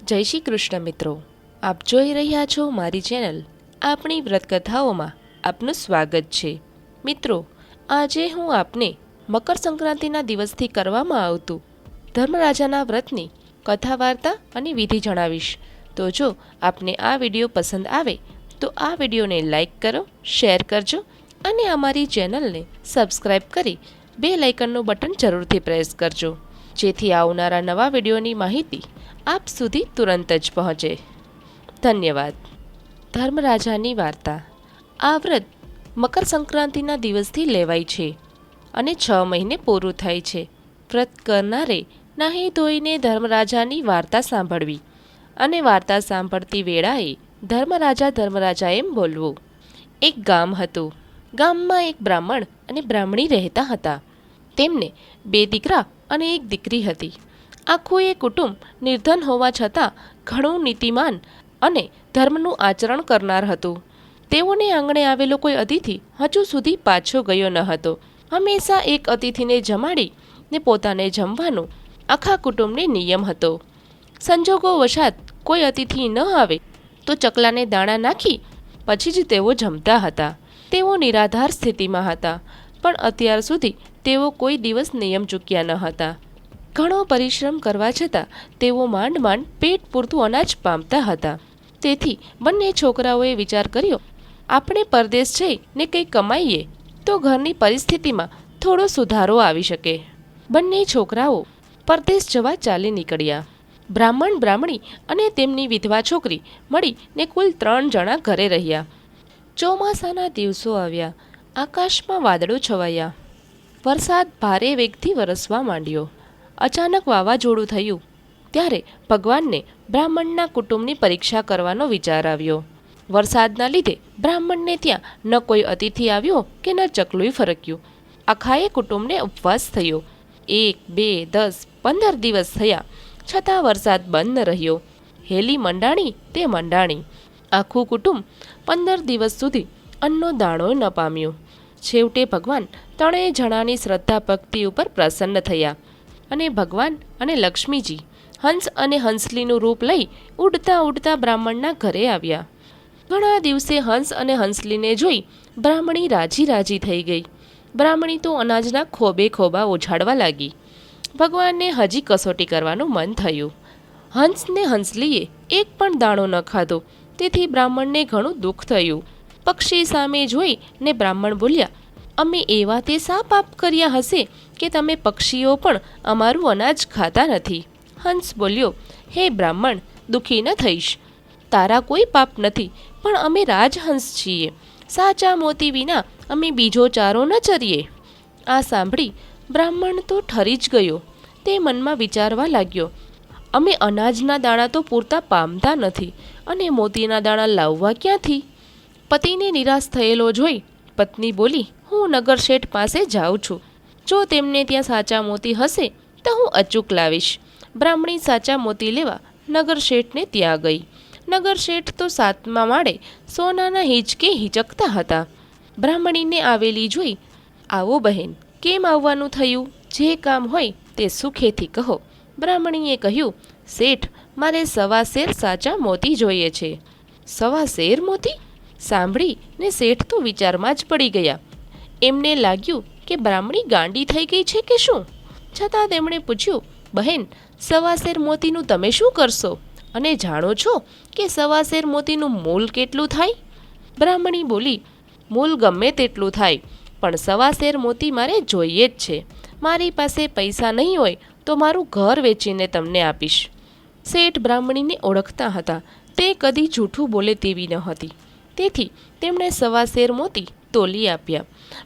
જય શ્રી કૃષ્ણ મિત્રો. આપ જોઈ રહ્યા છો મારી ચેનલ આપણી વ્રતકથાઓમાં આપનું સ્વાગત છે. મિત્રો, આજે હું આપને મકર સંક્રાંતિના દિવસથી કરવામાં આવતું ધર્મરાજાના વ્રતની કથા વાર્તા અને વિધિ જણાવીશ. તો જો આપને આ વીડિયો પસંદ આવે, તો આ વિડીયોને લાઇક કરો, શેર કરજો અને અમારી ચેનલને સબસ્ક્રાઈબ કરી બે લાઇકનનું બટન જરૂરથી પ્રેસ કરજો. જેથી આવનારા નવા વિડીયોની માહિતી આપ સુધી તુરંત જ પહોંચે. ધન્યવાદ. ધર્મરાજાની વાર્તા. આ વ્રત મકર સંક્રાંતિના દિવસથી લેવાય છે અને છ મહિને પૂરું થાય છે. વ્રત કરનારે નાહી ધોઈને ધર્મરાજાની વાર્તા સાંભળવી અને વાર્તા સાંભળતી વેળાએ ધર્મરાજા ધર્મરાજા એમ બોલવું. એક ગામ હતું. ગામમાં એક બ્રાહ્મણ અને બ્રાહ્મણી રહેતા હતા. તેમને બે દીકરા અને એક દીકરી હતી. આખું એ કુટુંબ નિર્ધન હોવા છતાં ઘણું નીતિમાન અને ધર્મનું આચરણ કરનાર હતું. તેઓને આંગણે આવેલો કોઈ અતિથિ હજુ સુધી પાછો ગયો ન હતો. હંમેશા એક અતિથિને જમાડી ને પોતાને જમવાનો આખા કુટુંબને નિયમ હતો. સંજોગો વશાત કોઈ અતિથિ ન આવે તો ચકલાને દાણા નાખી પછી જ તેઓ જમતા હતા. તેઓ નિરાધાર સ્થિતિમાં હતા, પણ અત્યાર સુધી તેઓ કોઈ દિવસ નિયમ ચૂક્યા ન હતા. ઘણો પરિશ્રમ કરવા છતાં તેઓ માંડ માંડ પેટ પૂરતું અનાજ પામતા હતા. તેથી બંને છોકરાઓએ વિચાર કર્યો, આપણે પરદેશ જઈને કંઈ કમાઈએ તો ઘરની પરિસ્થિતિમાં થોડો સુધારો આવી શકે. બંને છોકરાઓ પરદેશ જવા ચાલી નીકળ્યા. બ્રાહ્મણ બ્રાહ્મણી અને તેમની વિધવા છોકરી મળીને કુલ ત્રણ જણા ઘરે રહ્યા. ચોમાસાના દિવસો આવ્યા, આકાશમાં વાદળો છવાયા. વરસાદ ભારે વેગથી વરસવા માંડ્યો. અચાનક વાવાઝોડું થયું. ત્યારે ભગવાનને બ્રાહ્મણના કુટુંબની પરીક્ષા કરવાનો વિચાર આવ્યો. વરસાદના લીધે બ્રાહ્મણને ત્યાં ન કોઈ અતિથિ આવ્યો કે ન ચકલું ફરક્યું. આખાએ કુટુંબને ઉપવાસ થયો. એક, બે, દસ, પંદર દિવસ થયા છતાં વરસાદ બંધ રહ્યો. હેલી મંડાણી તે મંડાણી. આખું કુટુંબ પંદર દિવસ સુધી અન્નનો દાણો ન પામ્યો. છેવટે ભગવાન ત્રણેય જણાની શ્રદ્ધા ભક્તિ ઉપર પ્રસન્ન થયા. અને ભગવાન અને લક્ષ્મીજી, હંસ અને હંસલીનું રૂપ લઈ ઉડતા ઉડતા બ્રાહ્મણના ઘરે આવ્યા. ઘણા દિવસે હંસ અને હંસલીને જોઈ બ્રાહ્મણી રાજી રાજી થઈ ગઈ. બ્રાહ્મણી તો અનાજના ખોબે ખોબા ઉછાળવા લાગી. ભગવાનને હજી કસોટી કરવાનું મન થયું. હંસને હંસલીએ એક પણ દાણો ન ખાધો. તેથી બ્રાહ્મણને ઘણું દુઃખ થયું. પક્ષી સામે જોઈ ને બ્રાહ્મણ બોલ્યા અમે એવા તે શા પાપ કર્યા હશે કે તમે પક્ષીઓ પણ અમારું અનાજ ખાતા નથી. હંસ બોલ્યો, હે બ્રાહ્મણ, દુઃખી ન થઈશ. તારા કોઈ પાપ નથી, પણ અમે રાજહંસ છીએ. સાચા મોતી વિના અમે બીજો ચારો ન ચરીએ. આ સાંભળી બ્રાહ્મણ તો ઠરી જ ગયો. તે મનમાં વિચારવા લાગ્યો, અમે અનાજના દાણા તો પૂરતા પામતા નથી, અને મોતીના દાણા લાવવા ક્યાંથી? પતિને નિરાશ થયેલો જોઈ પત્ની બોલી, હું નગર શેઠ પાસે જાઉં છું. જો તેમને ત્યાં સાચા મોતી હશે, તો હું અચૂક લાવીશ. બ્રાહ્મણી સાચા મોતી લેવા નગર શેઠને ત્યાં ગઈ. નગર શેઠ તો સાતમા માળે સોનાના હિંચકે હિંચકતા હતા. બ્રાહ્મણીને આવેલી જોઈ, આવો બહેન, કેમ આવવાનું થયું? જે કામ હોય તે સુખેથી કહો. બ્રાહ્મણીએ કહ્યું, શેઠ, મારે સવા શેર સાચા મોતી જોઈએ છે. સવા શેર મોતી? સાંભળી ને શેઠ તો વિચારમાં જ પડી ગયા. એમને લાગ્યું કે બ્રાહ્મણી ગાંડી થઈ ગઈ છે કે શું? છતાં તેમણે પૂછ્યું, બહેન, સવા શેર મોતીનું તમે શું કરશો? અને જાણો છો કે સવા શેર મોતીનું મૂલ કેટલું થાય? બ્રાહ્મણી બોલી, મૂલ ગમે તેટલું થાય, પણ સવા શેર મોતી મારે જોઈએ જ છે. મારી પાસે પૈસા નહીં હોય તો મારું ઘર વેચીને તમને આપીશ. શેઠ બ્રાહ્મણીને ઓળખતા હતા. તે કદી જૂઠું બોલે તેવી ન હતી. તેથી તેમણે સવા શેર મોતી તોલી આપ્યા.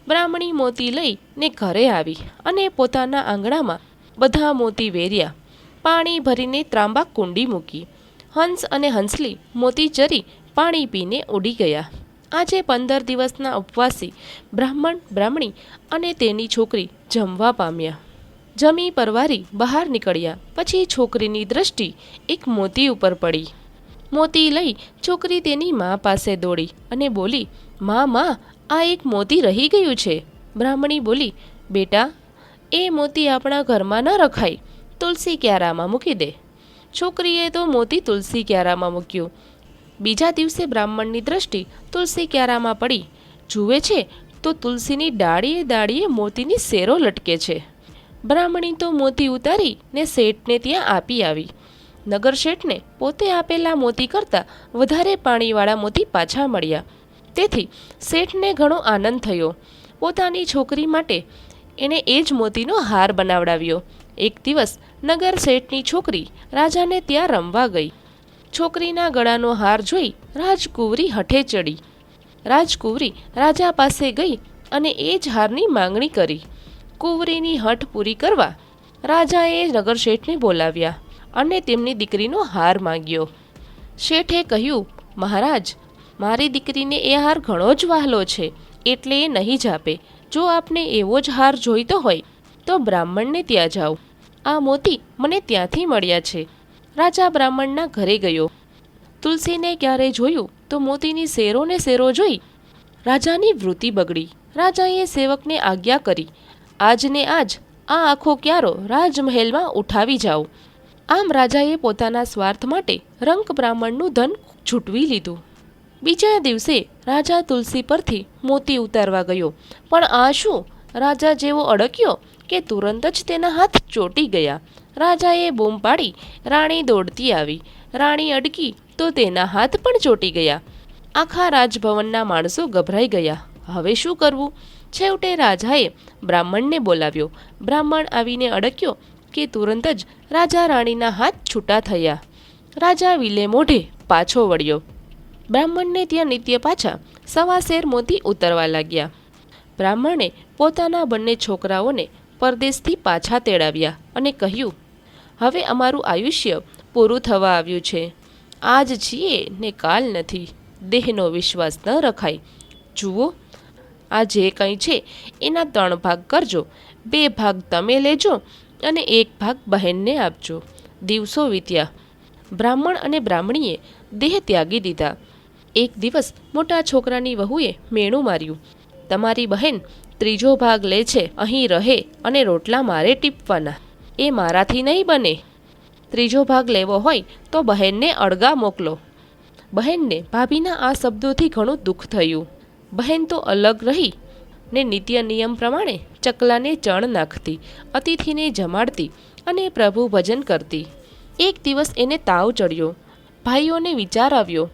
બ્રાહ્મણી મોતી લઈને ઘરે આવી અને પોતાના આંગણામાં બધા મોતી વેર્યા. પાણી ભરીને ત્રાંબા કુંડી મૂકી. હંસ અને હંસલી મોતી ચરી પાણી પીને ઉડી ગયા. આજે પંદર દિવસના ઉપવાસી બ્રાહ્મણ, બ્રાહ્મણી અને તેની છોકરી જમવા પામ્યા. જમી પરવારી બહાર નીકળ્યા. પછી છોકરીની દ્રષ્ટિ એક મોતી ઉપર પડી. મોતી લઈ છોકરી તેની મા પાસે દોડી અને બોલી, મા મા, આ એક મોતી રહી ગયું છે. બ્રાહ્મણી બોલી, બેટા, એ મોતી આપણા ઘરમાં ન રખાય, તુલસી ક્યારામાં મૂકી દે. છોકરીએ તો મોતી તુલસી ક્યારામાં મૂક્યું. બીજા દિવસે બ્રાહ્મણની દ્રષ્ટિ તુલસી ક્યારામાં પડી. જુએ છે તો તુલસીની ડાળીએ દાળીએ મોતીની શેરો લટકે છે. બ્રાહ્મણી તો મોતી ઉતારી ને શેઠને ત્યાં આપી આવી. નગર શેઠને પોતે આપેલા મોતી કરતાં વધારે પાણીવાળા મોતી પાછા મળ્યા. તેથી શેઠને ઘણો આનંદ થયો. પોતાની છોકરી માટે એણે એ જ મોતીનો હાર બનાવડાવ્યો. એક દિવસ નગર શેઠની છોકરી રાજાને ત્યાં રમવા ગઈ. છોકરીના ગળાનો હાર જોઈ રાજકુંવરી હઠે ચડી. રાજકુંવરી રાજા પાસે ગઈ અને એ જ હારની માંગણી કરી. કુંવરીની હઠ પૂરી કરવા રાજાએ નગર શેઠને બોલાવ્યા. અને તેમની દીકરીનો હાર માંગ્યો. શેઠે કહ્યું, મહારાજ, મારી દીકરીને એ હાર ઘણો જ વહાલો છે, એટલે એ નહીં જ આપે. જો આપને એવો જ હાર જોઈતો હોય, તો બ્રાહ્મણને ત્યાં જાઓ. આ મોતી મને ત્યાંથી મળ્યા છે. રાજા બ્રાહ્મણના ઘરે ગયો. તુલસીને ક્યારે જોયું, તો મોતીની શેરોને શેરો જોઈ રાજાની વૃત્તિ બગડી. રાજાએ સેવકને આજ્ઞા કરી, આજને આજ આ આખો ક્યારો રાજમહેલમાં ઉઠાવી જાઓ. આમ રાજાએ પોતાના સ્વાર્થ માટે રંક બ્રાહ્મણનું ધન છૂટવી લીધું. બીજા દિવસે રાજા તુલસી પરથી મોતી ઉતારવા ગયો. પણ આ શું? રાજા જેવો અડક્યો કે તુરંત જ તેના હાથ ચોટી ગયા. રાજાએ બૂમ પાડી, રાણી દોડતી આવી. રાણી અડકી તો તેના હાથ પણ ચોટી ગયા. આખા રાજભવનના માણસો ગભરાઈ ગયા. હવે શું કરવું? છેવટે રાજાએ બ્રાહ્મણને બોલાવ્યો. બ્રાહ્મણ આવીને અડક્યો કે તુરંત જ રાજા રાણીના હાથ છૂટા થયા. રાજા વિલે મોઢે પાછો વળ્યો. બ્રાહ્મણને ત્યાં નિત્ય પાછા સવા શેર મોતી ઉતરવા લાગ્યા. બ્રાહ્મણે પોતાના બંને છોકરાઓને પરદેશથી પાછા તેડાવ્યા અને કહ્યું, હવે અમારું આયુષ્ય પૂરું થવા આવ્યું છે. આજ છીએ ને કાલ નથી. દેહનો વિશ્વાસ ન રખાય. જુઓ, આ જે કંઈ છે, એના ત્રણ ભાગ કરજો. બે ભાગ તમે લેજો અને એક ભાગ બહેનને આપજો. દિવસો વીત્યા. બ્રાહ્મણ અને બ્રાહ્મણીએ દેહ ત્યાગી દીધા. એક દિવસ મોટા છોકરાની વહુએ મેણું માર્યું. તમારી બહેન ત્રીજો ભાગ લે છે, અહીં રહે અને રોટલા મારે ટીપવાના. એ મારાથી નહીં બને. ત્રીજો ભાગ લેવો હોય તો બહેનને અડગા મોકલો. બહેનને ભાભીના આ શબ્દોથી ઘણું દુઃખ થયું. બહેન તો અલગ રહી ને નિત્ય નિયમ પ્રમાણે ચકલાને ચણ નાખતી, અતિથિને જમાડતી અને પ્રભુ ભજન કરતી. એક દિવસ એને તાવ ચડ્યો. ભાઈઓને વિચાર આવ્યો,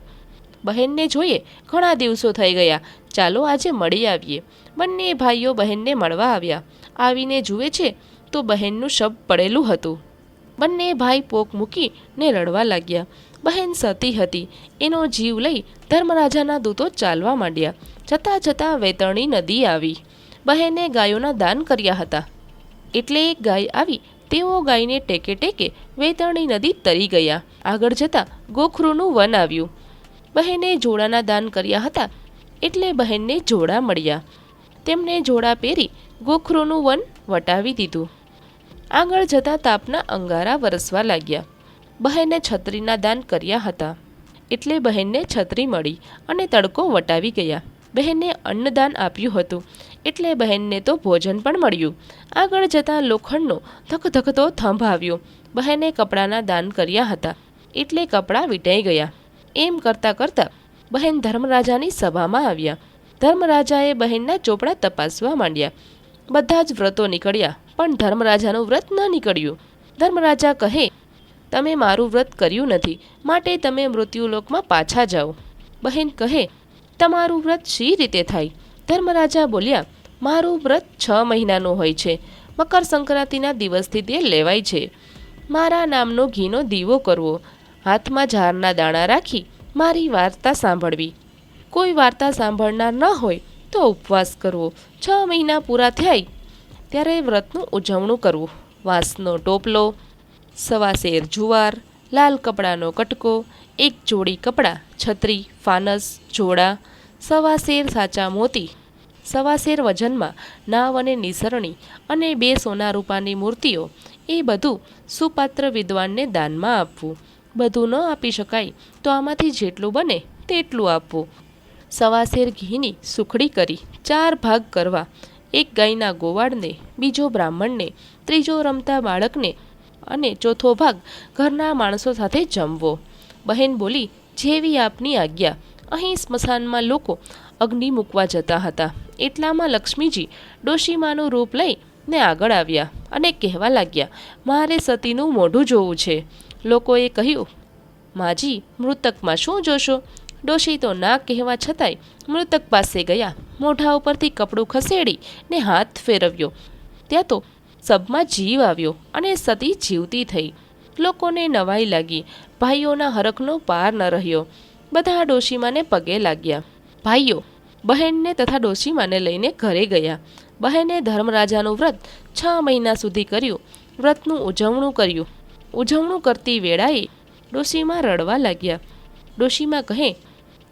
બહેનને જોઈએ, ઘણા દિવસો થઈ ગયા. ચાલો આજે મળી આવીએ. બંને ભાઈઓ બહેનને મળવા આવ્યા. આવીને જુએ છે તો બહેનનું શબ પડેલું હતું. બંને ભાઈ પોક મૂકીને રડવા લાગ્યા. બહેન સતી હતી. એનો જીવ લઈ ધર્મરાજાના દૂતો ચાલવા માંડ્યા. જતાં જતાં વેતરણી નદી આવી. બહેને ગાયોના દાન કર્યા હતા. એટલે એક ગાય આવી, તેઓ ગાયને ટેકે ટેકે વેતરણી નદી તરી ગયા. આગળ જતાં ગોખરૂનું વન આવ્યું. બહેને જોડાના દાન કર્યા હતા, એટલે બહેનને જોડા મળ્યા. તેમને જોડા પહેરી ગોખરૂનું વન વટાવી દીધું. આગળ જતાં તાપના અંગારા વરસવા લાગ્યા. બહેને છત્રીના દાન કર્યા હતા. એટલે બહેનને છત્રી મળી અને તડકો વટાવી ગયા. બહેને અન્નદાન આપ્યું હતું. એટલે બહેનને તો ભોજન પણ મળ્યું. આગળ જતાં લોખંડનો ધકધકતો થંભ આવ્યો. બહેને કપડાના દાન કર્યા હતા. એટલે કપડાં વીંટાઈ ગયા. એમ કરતાં કરતાં બહેન ધર્મરાજાની સભામાં આવ્યા. ધર્મરાજાએ બહેનના ચોપડા તપાસવા માંડ્યા. બધા જ વ્રતો નીકળ્યા, પણ ધર્મરાજાનું વ્રત ન નીકળ્યું. ધર્મરાજા કહે તમે મારું વ્રત કર્યું નથી, માટે તમે મૃત્યુલોકમાં પાછા જાઓ. બહેન કહે, તમારું વ્રત શી રીતે થાય? ધર્મરાજા બોલ્યા, મારું વ્રત છ મહિનાનું હોય છે. મકર સંક્રાંતિના દિવસથી તે લેવાય છે. મારા નામનો ઘીનો દીવો કરવો. હાથમાં ઝારના દાણા રાખી મારી વાર્તા સાંભળવી. કોઈ વાર્તા સાંભળનાર ન હોય તો ઉપવાસ કરવો. છ મહિના પૂરા થાય ત્યારે વ્રતનું ઉજવણું કરવું. વાંસનો ટોપલો સવા શેર જુવાર, લાલ કપડાનો કટકો, એક જોડી કપડાં, છત્રી, ફાનસ, જોડા સવા શેર સાચા મોતી. સવા શેર વજનમાં નાવ અને નિસરણી અને બે સોના રૂપાની મૂર્તિઓ, એ બધું સુપાત્ર વિદ્વાનને દાનમાં આપવું. બધું ન આપી શકાય તો આમાંથી જેટલું બને તેટલું આપવું. સવાસેર ઘીની સુખડી કરી ચાર ભાગ કરવા. એક ગાયના ગોવાળને, બીજો બ્રાહ્મણને, ત્રીજો રમતા બાળકને અને ચોથો ભાગ ઘરના માણસો સાથે જમવો. બહેન બોલી, જેવી આપની આજ્ઞા. અહીં સ્મશાનમાં લોકો અગ્નિ મૂકવા જતા હતા. એટલામાં લક્ષ્મીજી ડોશીમાનું રૂપ લઈ ને આગળ આવ્યા અને કહેવા લાગ્યા, મારે સતીનું મોઢું જોવું છે. લોકોએ કહ્યું, માજી, મૃતકમાં શું જોશો? ડોશી તો ના કહેવા છતાંય મૃતક પાસે ગયા, મોઢા ઉપરથી કપડું ખસેડી ને હાથ ફેરવ્યો. ત્યાં તો સબમાં જીવ આવ્યો અને સતી જીવતી થઈ. લોકોને નવાઈ લાગી. ભાઈઓના હરખનો પાર ન રહ્યો. બધા ડોશીમાને પગે લાગ્યા. ભાઈઓ, બહેનને તથા ડોશીમાને લઈને ઘરે ગયા. બહેને ધર્મરાજાનું વ્રત છ મહિના સુધી કર્યું. વ્રતનું ઉજવણું કર્યું. ઉજવણું કરતી વેળાએ ડોશીમાં રડવા લાગ્યા. ડોશીમાં કહે,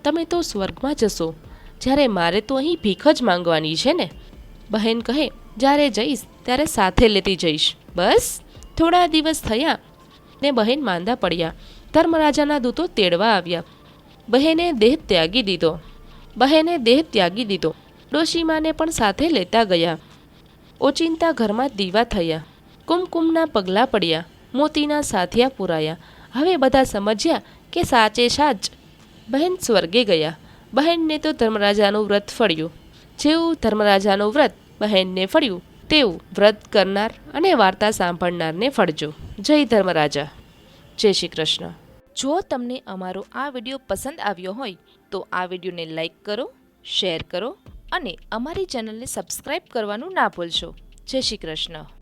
તમે તો સ્વર્ગમાં જશો. જ્યારે મારે તો અહીં ભીખ જ માંગવાની છે ને? બહેન કહે જ્યારે જઈશ, ત્યારે સાથે લેતી જઈશ. બસ, થોડા દિવસ થયા ને બહેન માંદા પડ્યા. ધર્મરાજાના દૂતો તેડવા આવ્યા. બહેને દેહ ત્યાગી દીધો. બહેને દેહ ત્યાગી દીધો. ડોશીમાને પણ સાથે લેતા ગયા. ઓચિંતા ઘરમાં દીવા થયા. કુમકુમના પગલાં પડ્યા. મોતીના સાથિયા પુરાયા. હવે બધા સમજ્યા કે સાચે સાચ. બહેન સ્વર્ગે ગયા. બહેનને તો ધર્મરાજાનું વ્રત ફળ્યું. જેવું ધર્મરાજાનું વ્રત બહેનને ફળ્યું. તેવું વ્રત કરનાર અને વાર્તા સાંભળનારને ફળજો. જય ધર્મરાજા. જય શ્રી કૃષ્ણ. જો તમને અમારો આ વીડિયો પસંદ આવ્યો હોય, તો આ વિડીયોને લાઈક કરો, શેર કરો અને અમારી ચેનલને સબસ્ક્રાઈબ કરવાનું ના ભૂલશો. જય શ્રી કૃષ્ણ.